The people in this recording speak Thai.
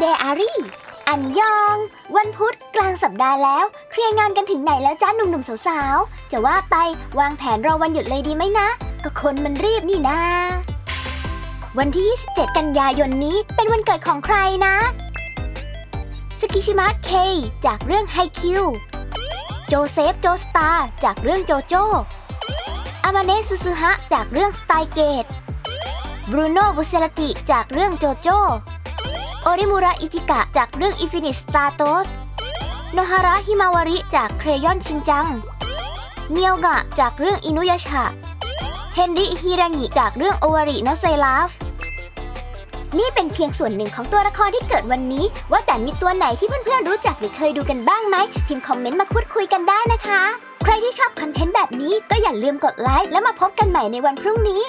เดอารีอันยอง วันพุธกลางสัปดาห์แล้ว เคลียร์งานกันถึงไหนแล้วจ้าหนุ่มๆสาวๆ จะว่าไปวางแผนรอวันหยุดเลยดีไหมนะ ก็คนมันรีบนี่นาวันที่ 27 กันยายนนี้เป็นวันเกิดของใครนะสกิชิมะเคจากเรื่องไฮคิว โจเซฟโจสตาจากเรื่องโจโจอามาเนะซึซึฮะจากเรื่องสไตเกตบรูโน่บุเซลติจากเรื่องโจโจ โอริมุระอิจิกะจากเรื่อง Infinite Star t o s โนฮาระฮิมาวาริจากเครยอนชินจัง เมียวกะจากเรื่องอินุยาชะเฮนริฮิรางิจากเรื่องโอวาริโนเซลาฟนี่เป็นเพียงส่วนหนึ่งของตัวละครที่เกิดวันนี้ ว่าแต่มีตัวไหนที่เพื่อนๆรู้จักหรือเคยดูกันบ้างไหม พิมพ์คอมเมนต์มาพูดคุยกันได้นะคะ ใครที่ชอบคอนเทนต์แบบนี้ก็อย่าลืมกดไลค์แล้วมาพบกันใหม่ในวันพรุ่งนี้